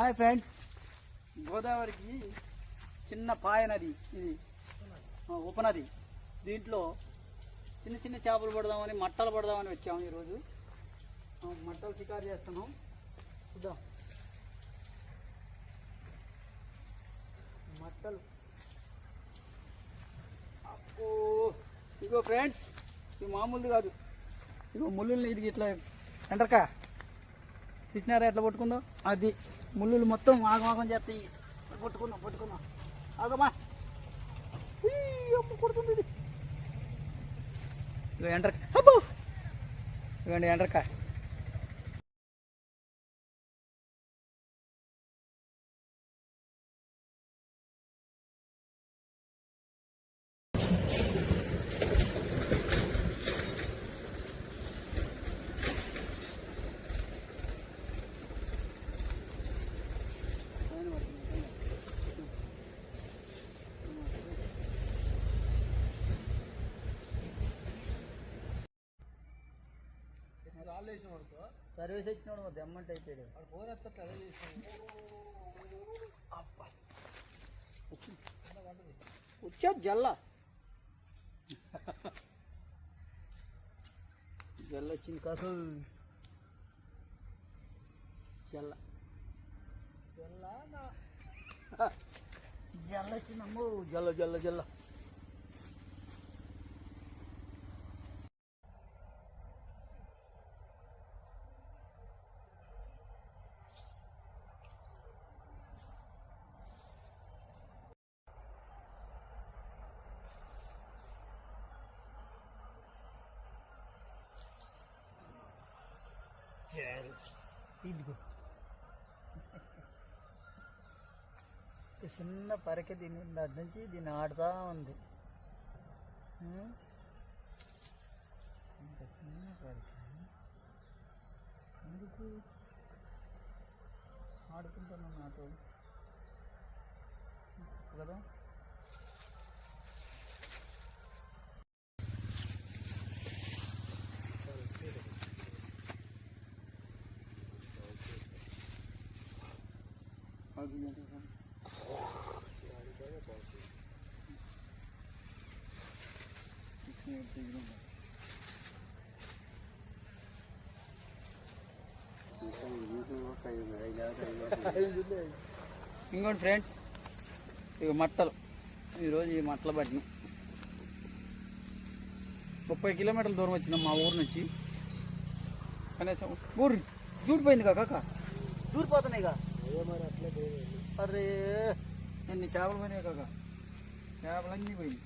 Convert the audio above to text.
Hi friends. గోదావరికి చిన్న పాయ నది ఇది. ఉపనది దీంట్లో చిన్న చిన్న చేపలు పడదామని మట్టలు పడదామని వచ్చాము ఈరోజు. మట్టలు షికారు చేస్తున్నాం. చూద్దాం. మట్టలు. అబ్బో. ఇగో ఫ్రెండ్స్ ఇది మామూలుది కాదు. ఇగో ముళ్ళు ఇది ఇట్లా ఎంటర్కా చూసినారా ఎట్లా పట్టుకుందో అది ముళ్ళు మొత్తం ఆగమాగం చేస్తాయి పట్టుకుందాం పట్టుకుందాం ఆగమా కొడుతుంది ఇది. ఎంటర్ అబ్బో. ఇవ్వండి ఎంటర్కా సర్వీస్ ఇచ్చినాడు మరి దమ్మంటే అయిపోయాడు. వచ్చా జల్ల. జల్ల వచ్చింది కాసు జల్ల. జల్ల వచ్చిందమ్మో జల్ల జల్ల జల్ల. ఇదిగో. చిన్న పరక దీని దాని నుంచి దీన్ని ఆడుతూ ఉంది. ఇంత చిన్న పరక. ఎందుకు? ఆడుకుంటున్నాను నాతో. కదా అది ఏంటి? ఇంకోటి ఫ్రెండ్స్ ఇక మట్టలు. ఈరోజు ఈ మట్టలు పట్టినాం. ముప్పై కిలోమీటర్ల దూరం వచ్చినాం మా ఊరు నుంచి. కనీసం ఊరు చూడిపోయింది కాక? దూరిపోతున్నాయి కా? అరే ఎన్ని చేపలు పోయినాయి కాక చేపలన్నీ పోయింది